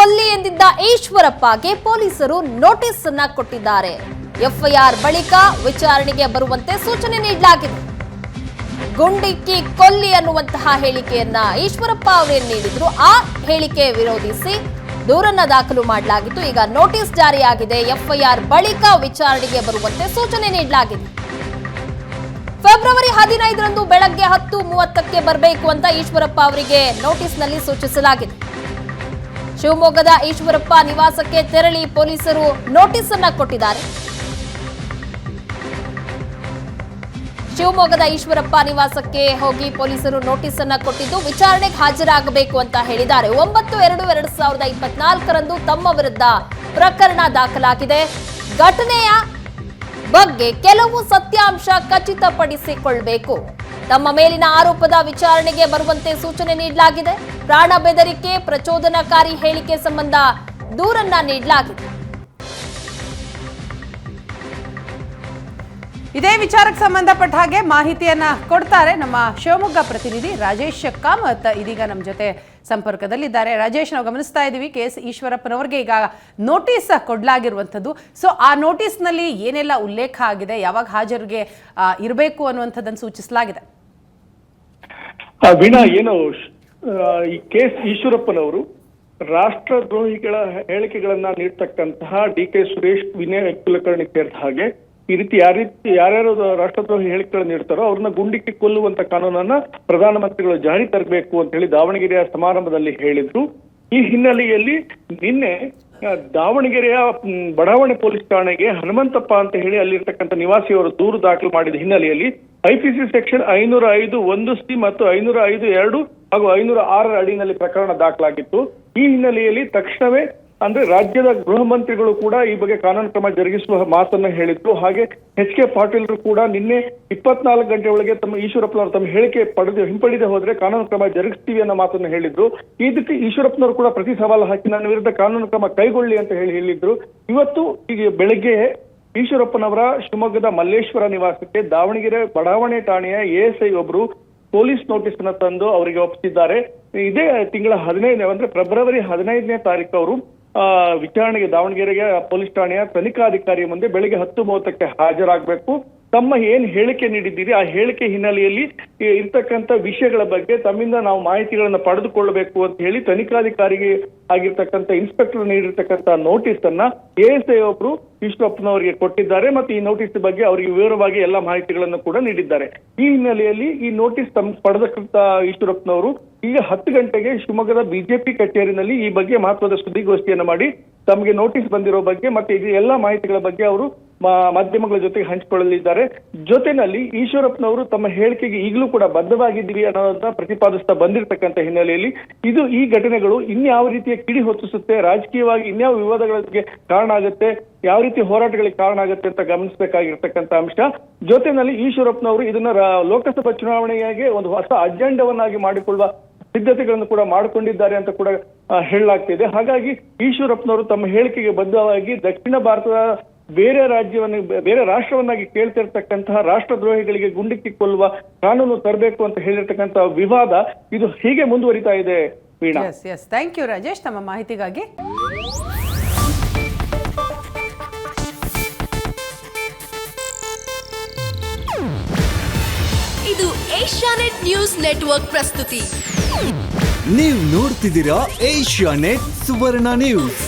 ಕೊಲ್ಲಿ ಎಂದಿದ್ದ ಈಶ್ವರಪ್ಪಗೆ ಪೊಲೀಸರು ನೋಟಿಸ್ ಅನ್ನ ಕೊಟ್ಟಿದ್ದಾರೆ. ಎಫ್ಐಆರ್ ಬಳಿಕ ವಿಚಾರಣೆಗೆ ಬರುವಂತೆ ಸೂಚನೆ ನೀಡಲಾಗಿದೆ. ಗುಂಡಿಕ್ಕಿ ಕೊಲ್ಲಿ ಅನ್ನುವಂತಹ ಹೇಳಿಕೆಯನ್ನ ಈಶ್ವರಪ್ಪ ಅವರೇನು ನೀಡಿದ್ರು. ಆ ಹೇಳಿಕೆ ವಿರೋಧಿಸಿ ದೂರನ್ನ ದಾಖಲು ಮಾಡಲಾಗಿತ್ತು. ಈಗ ನೋಟಿಸ್ ಜಾರಿಯಾಗಿದೆ. ಎಫ್ಐಆರ್ ಬಳಿಕ ವಿಚಾರಣೆಗೆ ಬರುವಂತೆ ಸೂಚನೆ ನೀಡಲಾಗಿದೆ. ಫೆಬ್ರವರಿ ಹದಿನೈದರಂದು ಬೆಳಗ್ಗೆ ಹತ್ತು ಮೂವತ್ತಕ್ಕೆ ಬರಬೇಕು ಅಂತ ಈಶ್ವರಪ್ಪ ಅವರಿಗೆ ನೋಟಿಸ್ನಲ್ಲಿ ಸೂಚಿಸಲಾಗಿದೆ. ಶಿವಮೊಗ್ಗದ ಈಶ್ವರಪ್ಪ ನಿವಾಸಕ್ಕೆ ತೆರಳಿ ಪೊಲೀಸರು ನೋಟಿಸ್ ಅನ್ನ ಕೊಟ್ಟಿದ್ದಾರೆ. ಶಿವಮೊಗ್ಗದ ಈಶ್ವರಪ್ಪ ನಿವಾಸಕ್ಕೆ ಹೋಗಿ ಪೊಲೀಸರು ನೋಟಿಸ್ ಅನ್ನ ಕೊಟ್ಟಿದ್ದು ವಿಚಾರಣೆಗೆ ಹಾಜರಾಗಬೇಕು ಅಂತ ಹೇಳಿದ್ದಾರೆ. ಒಂಬತ್ತು ಎರಡು ಎರಡು ಸಾವಿರದ ಇಪ್ಪತ್ನಾಲ್ಕರಂದು ತಮ್ಮ ವಿರುದ್ಧ ಪ್ರಕರಣ ದಾಖಲಾಗಿದೆ. ಘಟನೆಯ ಬಗ್ಗೆ ಕೆಲವು ಸತ್ಯಾಂಶ ಖಚಿತಪಡಿಸಿಕೊಳ್ಬೇಕು. ತಮ್ಮ ಮೇಲಿನ ಆರೋಪದ ವಿಚಾರಣೆಗೆ ಬರುವಂತೆ ಸೂಚನೆ ನೀಡಲಾಗಿದೆ. ಪ್ರಾಣ ಬೆದರಿಕೆ, ಪ್ರಚೋದನಕಾರಿ ಹೇಳಿಕೆ ಸಂಬಂಧ ದೂರನ್ನ ನೀಡಲಾಗಿದೆ. ಇದೇ ವಿಚಾರಕ್ಕೆ ಸಂಬಂಧಪಟ್ಟ ಹಾಗೆ ಮಾಹಿತಿಯನ್ನ ಕೊಡ್ತಾರೆ ನಮ್ಮ ಶಿವಮೊಗ್ಗ ಪ್ರತಿನಿಧಿ ರಾಜೇಶ್ ಕಾಮತ್. ಇದೀಗ ನಮ್ಮ ಜೊತೆ ಸಂಪರ್ಕದಲ್ಲಿದ್ದಾರೆ. ರಾಜೇಶ್, ನಾವು ಗಮನಿಸ್ತಾ ಇದ್ದೀವಿ, ಕೆ ಎಸ್ ಈಶ್ವರಪ್ಪನವರಿಗೆ ಈಗ ನೋಟಿಸ್ ಕೊಡಲಾಗಿರುವಂಥದ್ದು. ಸೊ ಆ ನೋಟಿಸ್ನಲ್ಲಿ ಏನೆಲ್ಲ ಉಲ್ಲೇಖ ಆಗಿದೆ, ಯಾವಾಗ ಹಾಜರಿಗೆ ಇರಬೇಕು ಅನ್ನುವಂಥದ್ದನ್ನು ಸೂಚಿಸಲಾಗಿದೆ. ವೀಣಾ, ಏನು ಈ ಕೇಸ್ ಈಶ್ವರಪ್ಪನವರು ರಾಷ್ಟ್ರದ್ರೋಹಿಗಳ ಹೇಳಿಕೆಗಳನ್ನ ನೀಡ್ತಕ್ಕಂತಹ ಡಿ ಕೆ ಸುರೇಶ್ ವಿನಯ್ ಕುಲಕರ್ಣಿ ಸೇರಿದ ಹಾಗೆ, ಈ ರೀತಿ ಯಾವ ರೀತಿ, ಯಾರ್ಯಾರು ರಾಷ್ಟ್ರದ್ರೋಹಿ ಹೇಳಿಕೆಗಳನ್ನ ನೀಡ್ತಾರೋ ಅವ್ರನ್ನ ಗುಂಡಿಕ್ಕಿ ಕೊಲ್ಲುವಂತ ಕಾನೂನನ್ನ ಪ್ರಧಾನಮಂತ್ರಿಗಳು ಜಾರಿ ತರಬೇಕು ಅಂತ ಹೇಳಿ ದಾವಣಗೆರೆಯ ಸಮಾರಂಭದಲ್ಲಿ ಹೇಳಿದ್ರು. ಈ ಹಿನ್ನೆಲೆಯಲ್ಲಿ ನಿನ್ನೆ ದಾವಣಗೆರೆಯ ಬಡಾವಣೆ ಪೊಲೀಸ್ ಠಾಣೆಗೆ ಹನುಮಂತಪ್ಪ ಅಂತ ಹೇಳಿ ಅಲ್ಲಿರ್ತಕ್ಕಂಥ ನಿವಾಸಿಯವರು ದೂರು ದಾಖಲು ಮಾಡಿದ ಹಿನ್ನೆಲೆಯಲ್ಲಿ ಐಪಿಸಿ ಸೆಕ್ಷನ್ ಐನೂರ ಐದು, ಒಂದು ಸಿ ಮತ್ತು ಐನೂರ ಐದು, ಎರಡು ಹಾಗೂ ಐನೂರ ಆರರ ಅಡಿನಲ್ಲಿ ಪ್ರಕರಣ ದಾಖಲಾಗಿತ್ತು. ಈ ಹಿನ್ನೆಲೆಯಲ್ಲಿ ತಕ್ಷಣವೇ ಅಂದ್ರೆ ರಾಜ್ಯದ ಗೃಹ ಮಂತ್ರಿಗಳು ಕೂಡ ಈ ಬಗ್ಗೆ ಕಾನೂನು ಕ್ರಮ ಜರುಗಿಸುವ ಮಾತನ್ನ ಹೇಳಿದ್ರು. ಹಾಗೆ ಎಚ್ ಕೆ ಪಾಟೀಲ್ರು ಕೂಡ ನಿನ್ನೆ ಇಪ್ಪತ್ನಾಲ್ಕು ಗಂಟೆ ಒಳಗೆ ತಮ್ಮ ಈಶ್ವರಪ್ಪನವರು ತಮ್ಮ ಹೇಳಿಕೆ ಪಡೆದು ಹಿಂಪಡೆದೇ ಹೋದ್ರೆ ಕಾನೂನು ಕ್ರಮ ಜರುಗಿಸ್ತೀವಿ ಅನ್ನೋ ಮಾತನ್ನ ಹೇಳಿದ್ರು. ಇದಕ್ಕೆ ಈಶ್ವರಪ್ಪನವರು ಕೂಡ ಪ್ರತಿ ಸವಾಲು ಹಾಕಿ ನನ್ನ ವಿರುದ್ಧ ಕಾನೂನು ಕ್ರಮ ಕೈಗೊಳ್ಳಿ ಅಂತ ಹೇಳಿ ಹೇಳಿದ್ರು. ಇವತ್ತು ಈಗ ಬೆಳಗ್ಗೆ ಈಶ್ವರಪ್ಪನವರ ಶಿವಮೊಗ್ಗದ ಮಲ್ಲೇಶ್ವರ ನಿವಾಸಕ್ಕೆ ದಾವಣಗೆರೆ ಬಡಾವಣೆ ಠಾಣೆಯ ಎಎಸ್ಐ ಒಬ್ರು ಪೊಲೀಸ್ ನೋಟಿಸ್ ಅನ್ನ ತಂದು ಅವರಿಗೆ ಒಪ್ಪಿಸಿದ್ದಾರೆ. ಇದೇ ತಿಂಗಳ ಹದಿನೈದನೇ ಅಂದ್ರೆ ಫೆಬ್ರವರಿ ಹದಿನೈದನೇ ತಾರೀಕು ಅವರು ವಿಚಾರಣೆಗೆ ದಾವಣಗೆರೆಗೆ ಪೊಲೀಸ್ ಠಾಣೆಯ ತನಿಖಾಧಿಕಾರಿ ಮುಂದೆ ಬೆಳಿಗ್ಗೆ ಹತ್ತು ಮೂವತ್ತಕ್ಕೆ ಹಾಜರಾಗಬೇಕು. ತಮ್ಮ ಏನ್ ಹೇಳಿಕೆ ನೀಡಿದ್ದೀರಿ, ಆ ಹೇಳಿಕೆ ಹಿನ್ನೆಲೆಯಲ್ಲಿ ಇರ್ತಕ್ಕಂಥ ವಿಷಯಗಳ ಬಗ್ಗೆ ತಮ್ಮಿಂದ ನಾವು ಮಾಹಿತಿಗಳನ್ನ ಪಡೆದುಕೊಳ್ಳಬೇಕು ಅಂತ ಹೇಳಿ ತನಿಖಾಧಿಕಾರಿಗೆ ಆಗಿರ್ತಕ್ಕಂಥ ಇನ್ಸ್ಪೆಕ್ಟರ್ ನೀಡಿರ್ತಕ್ಕಂಥ ನೋಟಿಸ್ ಅನ್ನ ಎಎಸ್ಐ ಒಬ್ರು ವಿಶ್ವಪ್ಪನವರಿಗೆ ಕೊಟ್ಟಿದ್ದಾರೆ ಮತ್ತು ಈ ನೋಟಿಸ್ ಬಗ್ಗೆ ಅವರಿಗೆ ವಿವರವಾಗಿ ಎಲ್ಲ ಮಾಹಿತಿಗಳನ್ನು ಕೂಡ ನೀಡಿದ್ದಾರೆ. ಈ ಹಿನ್ನೆಲೆಯಲ್ಲಿ ಈ ನೋಟಿಸ್ ತಮ್ಮ ಪಡೆದಕ್ಕಂತ ಈಶ್ವರಪ್ಪನವರು ಈಗ ಹತ್ತು ಗಂಟೆಗೆ ಶಿವಮೊಗ್ಗದ ಬಿಜೆಪಿ ಕಚೇರಿನಲ್ಲಿ ಈ ಬಗ್ಗೆ ಮಹತ್ವದ ಸುದ್ದಿಗೋಷ್ಠಿಯನ್ನು ಮಾಡಿ ತಮಗೆ ನೋಟಿಸ್ ಬಂದಿರೋ ಬಗ್ಗೆ ಮತ್ತೆ ಎಲ್ಲ ಮಾಹಿತಿಗಳ ಬಗ್ಗೆ ಅವರು ಮಾಧ್ಯಮಗಳ ಜೊತೆಗೆ ಹಂಚಿಕೊಳ್ಳಲಿದ್ದಾರೆ. ಜೊತೆನಲ್ಲಿ ಈಶ್ವರಪ್ಪನವರು ತಮ್ಮ ಹೇಳಿಕೆಗೆ ಈಗಲೂ ಕೂಡ ಬದ್ಧವಾಗಿದ್ದೀವಿ ಅನ್ನೋದನ್ನ ಪ್ರತಿಪಾದಿಸ್ತಾ ಬಂದಿರತಕ್ಕಂತ ಹಿನ್ನೆಲೆಯಲ್ಲಿ ಇದು ಈ ಘಟನೆಗಳು ಇನ್ಯಾವ ರೀತಿಯ ಕಿಡಿ ಹೊತ್ತಿಸುತ್ತೆ, ರಾಜಕೀಯವಾಗಿ ಇನ್ಯಾವ ವಿವಾದಗಳಿಗೆ ಕಾರಣ ಆಗುತ್ತೆ, ಯಾವ ರೀತಿ ಹೋರಾಟಗಳಿಗೆ ಕಾರಣ ಆಗುತ್ತೆ ಅಂತ ಗಮನಿಸಬೇಕಾಗಿರ್ತಕ್ಕಂಥ ಅಂಶ. ಜೊತೆನಲ್ಲಿ ಈಶ್ವರಪ್ಪನವರು ಇದನ್ನ ಲೋಕಸಭಾ ಚುನಾವಣೆಯಾಗಿ ಒಂದು ಹೊಸ ಅಜೆಂಡವನ್ನಾಗಿ ಮಾಡಿಕೊಳ್ಳುವ ಸಿದ್ಧತೆಗಳನ್ನು ಕೂಡ ಮಾಡಿಕೊಂಡಿದ್ದಾರೆ ಅಂತ ಕೂಡ ಹೇಳಲಾಗ್ತಿದೆ. ಹಾಗಾಗಿ ಈಶ್ವರಪ್ಪನವರು ತಮ್ಮ ಹೇಳಿಕೆಗೆ ಬದ್ಧವಾಗಿ ದಕ್ಷಿಣ ಭಾರತದ ಬೇರೆ ರಾಜ್ಯವನ್ನು ಬೇರೆ ರಾಷ್ಟ್ರವನ್ನಾಗಿ ಕೇಳ್ತಿರ್ತಕ್ಕಂತಹ ರಾಷ್ಟ್ರದ್ರೋಹಿಗಳಿಗೆ ಗುಂಡಿಕ್ಕಿ ಕೊಲ್ಲುವ ಕಾನೂನು ತರಬೇಕು ಅಂತ ಹೇಳಿರ್ತಕ್ಕಂತಹ ವಿವಾದ ಇದು ಹೀಗೆ ಮುಂದುವರಿತಾ ಇದೆ ವೀಣಾ. Thank you Rajesh. ತಮ್ಮ ಮಾಹಿತಿಗಾಗಿ. ಇದು ಏಷ್ಯಾನೆಟ್ ನ್ಯೂಸ್ ನೆಟ್ವರ್ಕ್ ಪ್ರಸ್ತುತಿ. ನೀವು ನೋಡ್ತಿದ್ದೀರಾ ಏಷ್ಯಾ ನೆಟ್ ಸುವರ್ಣ ನ್ಯೂಸ್.